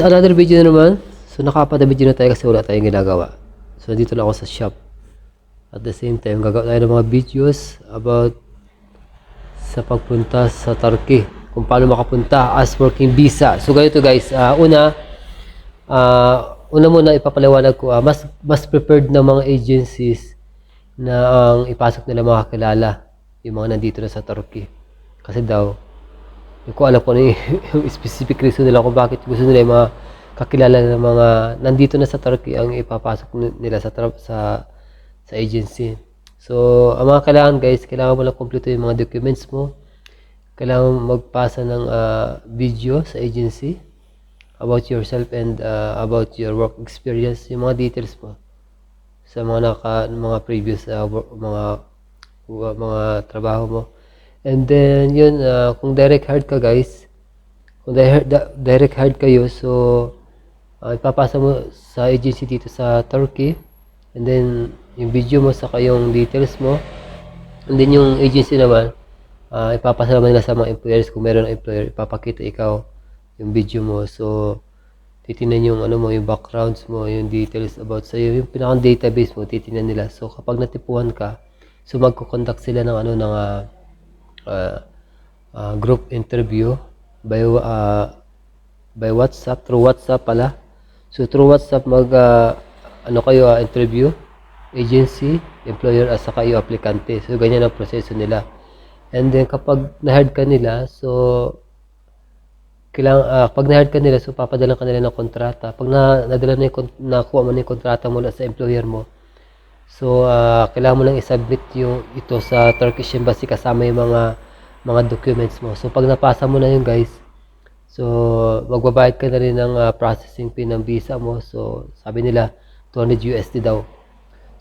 Another video na naman. So nakapada video na tayo kasi wala tayong ginagawa. So dito lang ako sa shop. At the same time, gagawa tayo ng mga videos about sa pagpunta sa Turkey. Kung paano makapunta as working visa. So ganito guys, ah, una, ah, una muna ipapaliwanag ko, ah, mas, mas prepared ng mga agencies na ang ipasok nila mga kilala yung mga nandito na sa Turkey. Kasi daw, hindi ko alam kung ano yung specific reason nila kung bakit gusto nila yung mga kakilala ng mga nandito na sa Turkey ang ipapasok ni- nila sa sa sa agency. So, ang mga kailangan guys, kailangan mo lang kumpleto yung mga documents mo. Kailangan magpasa ng ah, video sa agency about yourself and ah, about your work experience, yung mga details mo sa mga naka mga previous ah, work- mga wa- mga trabaho mo. And then yun ah, kung direct hire ka guys, kung direct, hire kayo so ah, ipapasa mo sa agency dito sa Turkey. And then yung video mo sa yung details mo. And then yung agency naman ah, ipapasa naman nila sa mga employers. Kung meron ng employer ipapakita ikaw yung video mo. So titingnan yung ano mo yung backgrounds mo yung details about sa yung pinakang database mo titingnan nila. So kapag natipuhan ka so magko-conduct sila ng ano ng ah, ah, ah, group interview by ah, by WhatsApp through WhatsApp pala. So through WhatsApp mag ah, ano kayo ah, interview agency employer at saka yung aplikante. So ganyan ang proseso nila. And then kapag na-hired ka nila so kailangan ah, pag na-hired ka nila so papadala ka nila ng kontrata. Pag na nadala na yung nakuha mo na yung kontrata mula sa employer mo so ah, kailangan mo lang i-submit yung ito sa Turkish Embassy kasama yung mga mga documents mo. So pag napasa mo na yun guys so magbabayad ka na rin ng ah, processing fee ng visa mo. So sabi nila 200 USD daw.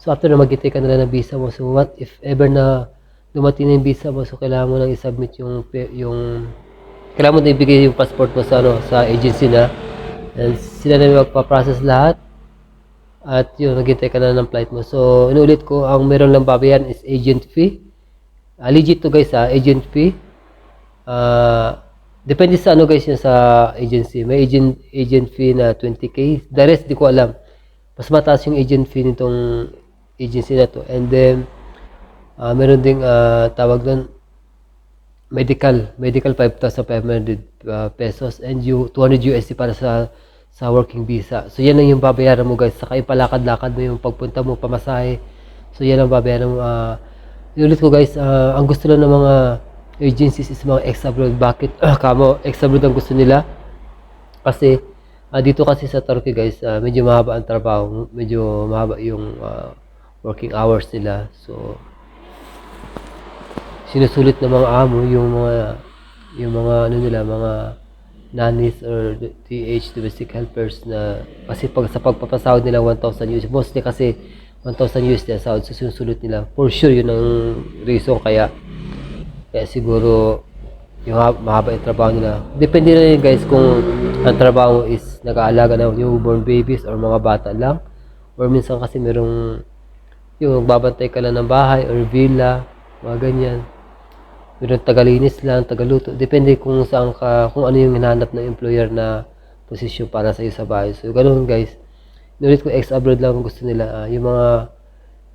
So after na maghintay ka na lang ng visa mo so what if ever na dumating na yung visa mo so kailangan mo lang i-submit yung yung kailangan mo na ibigay yung passport mo sa ano sa agency na. And sila na magpa-process lahat at yun naghintay ka na ng flight mo. So inuulit ko ang meron lang babayaran is agent fee. Ah, legit to guys ha agent fee. Ah, depende sa ano guys yun sa agency. May agent agent fee na 20k the rest di ko alam. Mas mataas yung agent fee nitong agency na to. And then ah, meron ding ah, tawag doon medical. Medical 5,500 uh, pesos. And you 200 USD para sa sa working visa. So yan lang yung babayaran mo guys. Saka ipalakad-lakad mo yung pagpunta mo pamasahe. So yan ang babayaran mo. Uh, ulit ko guys, ah, ang gusto lang ng mga agencies is mga ex-abroad. Bakit? kamo, ex-abroad ang gusto nila. Kasi ah, dito kasi sa Turkey guys, ah, medyo mahaba ang trabaho. Medyo mahaba yung ah, working hours nila. So sinusulit ng mga amo yung mga yung mga ano nila mga nannies or TH domestic helpers na kasi pag sa pagpapasahod nila 1,000 USD mostly kasi 1,000 USD ang sahod. So sinusulit nila. For sure yun ang reason. Kaya kaya siguro yung ha- mahaba yung trabaho nila. Depende na yun guys kung ang trabaho is nag-aalaga ng newborn babies or mga bata lang. Or minsan kasi merong yung magbabantay ka lang ng bahay or villa mga ganyan Meron tagalinis lang, tagaluto. Depende kung saan ka, kung ano yung hinahanap ng employer na posisyon para sa iyo sa bahay. So, ganun guys. Nulit ko ex-abroad lang ang gusto nila. Ah, yung mga,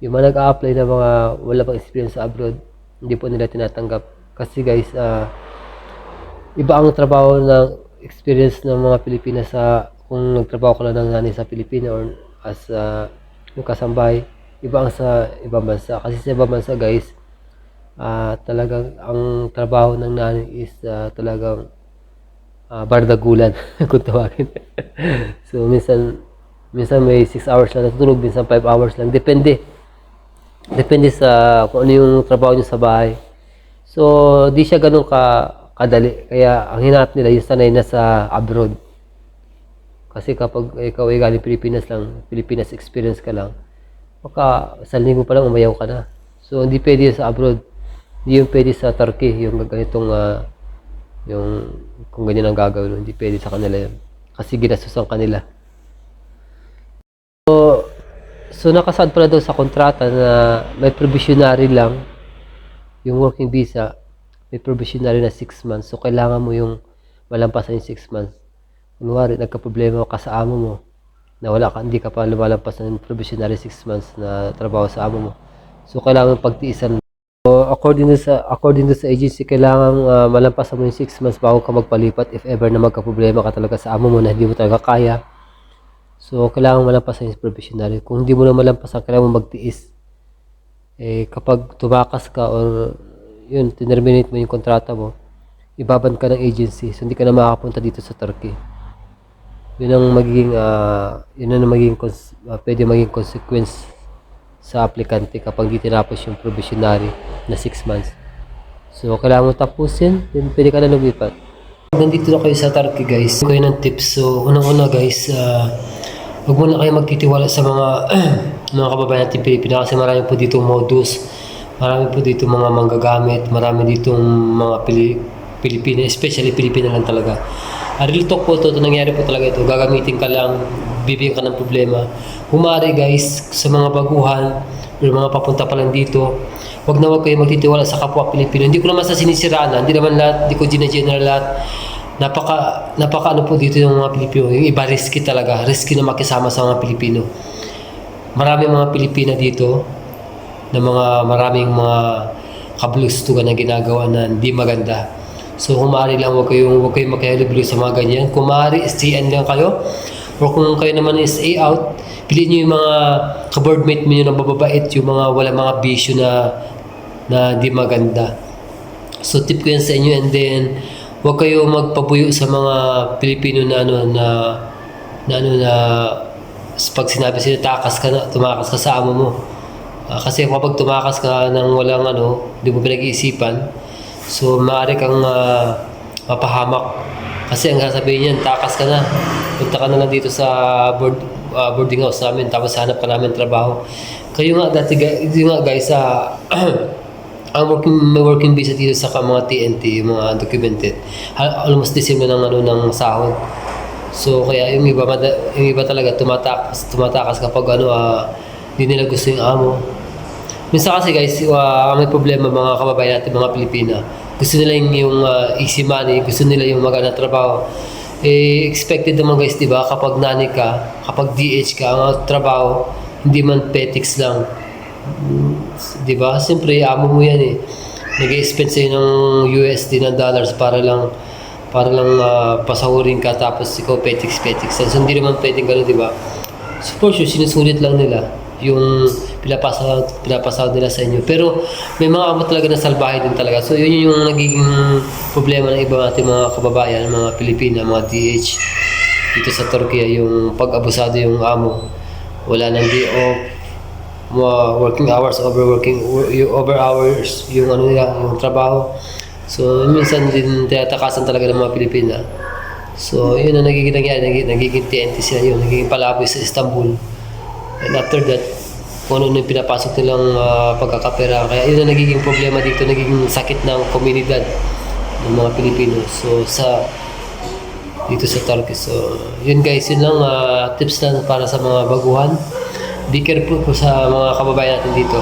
yung mga nag-a-apply na mga wala pang experience sa abroad, hindi po nila tinatanggap. Kasi guys, ah, iba ang trabaho ng experience ng mga Pilipinas sa kung nagtrabaho ka lang ng nanay sa Pilipinas or as ah, yung kasambahay, iba ang sa ibang bansa. Kasi sa ibang bansa guys, ah talagang ang trabaho ng nanay is ah, talagang ah, bardagulan kung tawagin. so minsan minsan may 6 hours lang natutulog, minsan 5 hours lang. Depende. Depende sa kung ano yung trabaho niyo sa bahay. So di siya ganun ka kadali. Kaya ang hinahap nila yung sanay na sa abroad. Kasi kapag ikaw ay galing Pilipinas lang, Pilipinas experience ka lang, baka sa linggo pa lang umayaw ka na. So hindi pwede sa abroad. Hindi yung pwede sa Turkey, yung ganitong, ah, yung, kung ganyan ang gagawin, hindi pwede sa kanila yun. Kasi ginasusan kanila. So, so nakasaad pala daw sa kontrata na may provisionary lang yung working visa, may provisionary na 6 months. So, kailangan mo yung malampasan yung 6 months. kunwari nagka-problema ka sa amo mo, na wala ka, hindi ka pa lumalampas ng probationary 6 months na trabaho sa amo mo. So, kailangan pagtiisan. So, according to sa, according to sa agency, kailangan uh, malampasan mo yung 6 months bago ka magpalipat if ever na magka-problema ka talaga sa amo mo na hindi mo talaga kaya. So, kailangan malampasan yung probationary. Kung hindi mo na malampasan, kailangan mo magtiis. Eh, kapag tumakas ka or yun, tinerminate mo yung kontrata mo, ibaban ka ng agency. So, hindi ka na makakapunta dito sa Turkey. Yun ang magiging, ah, yun ang magiging, ah, pwede maging consequence sa aplikante kapag di tinapos yung probationary na 6 months. So, kailangan mo tapusin, then pwede ka na lumipat. Nandito na kayo sa Turkey guys. Kayo ng tips. So, unang-una guys, ah, huwag mo na kayo magtitiwala sa mga mga kababayan natin Pilipina kasi marami po dito modus. Marami po dito mga manggagamit. Marami dito mga Pili Pilipina, especially Pilipina lang talaga. Uh, real talk po ito, ito nangyari po talaga ito. Gagamitin ka lang, bibigyan ka ng problema. Humari guys, sa mga baguhan, o mga papunta pa lang dito, wag na wag kayo magtitiwala sa kapwa Pilipino. Hindi ko naman sa sinisiraan, ah. hindi naman lahat, hindi ko gina-general lahat. Napaka, napaka ano po dito yung mga Pilipino. Yung iba risky talaga, risky na makisama sa mga Pilipino. Marami mga Pilipina dito na mga maraming mga kabulustugan na ginagawa na hindi maganda. So kung lang huwag kayong, huwag kayong makihalubilo sa mga ganyan. Kung maaari, lang kayo. O kung kayo naman is stay out, piliin nyo yung mga ka-boardmate mo na mababait, yung mga wala mga bisyo na na di maganda. So tip ko yan sa inyo and then huwag kayo magpabuyo sa mga Pilipino na ano na na ano na pag sinabi sila takas ka na, tumakas ka sa amo mo. Ah, kasi kapag tumakas ka ng walang ano, di mo pinag-iisipan, so maaari kang ah, mapahamak. Kasi ang sasabihin niyan, takas ka na. Punta ka na lang dito sa board, ah, boarding house namin, tapos hanap ka namin trabaho. Kayo nga dati, yun nga guys, sa ang working may working visa dito sa mga TNT, yung mga documented. Almost the same na ng ano ng sahod. So kaya yung iba yung iba talaga tumatakas tumatakas kapag ano ah, hindi nila gusto yung amo. Minsan kasi guys, ah, may problema mga kababayan natin mga Pilipina. Gusto nila yung, yung ah, easy money, gusto nila yung maganda trabaho. Eh, expected naman guys, di ba, kapag nani ka, kapag DH ka, ang trabaho, hindi man petics lang. Di ba? Siyempre, amo mo yan eh. Nag-spend sa'yo ng USD na dollars para lang para lang ah, pasahurin ka tapos ikaw petics petics. So, hindi naman pwedeng gano'n, di ba? So, for sure, sinusulit lang nila yung pinapasahod, pinapasahod nila sa inyo. Pero may mga amo talaga na salbahe din talaga. So yun yung nagiging problema ng iba natin mga kababayan, mga Pilipina, mga DH dito sa Turkey, yung pag-abusado yung amo. Wala nang day off, mga working hours, over working, yung over hours, yung ano nila, yung trabaho. So minsan din tinatakasan talaga ng mga Pilipina. So yun ang nagiging nangyari, nagiging TNT sila yun, nagiging palaboy sa Istanbul. And after that, kung ano yung pinapasok nilang ah, pagkakapera. Kaya yun ang nagiging problema dito, nagiging sakit ng komunidad ng mga Pilipino. So sa dito sa Turkey. So yun guys, yun lang ah, tips lang para sa mga baguhan. Be careful po sa mga kababayan natin dito.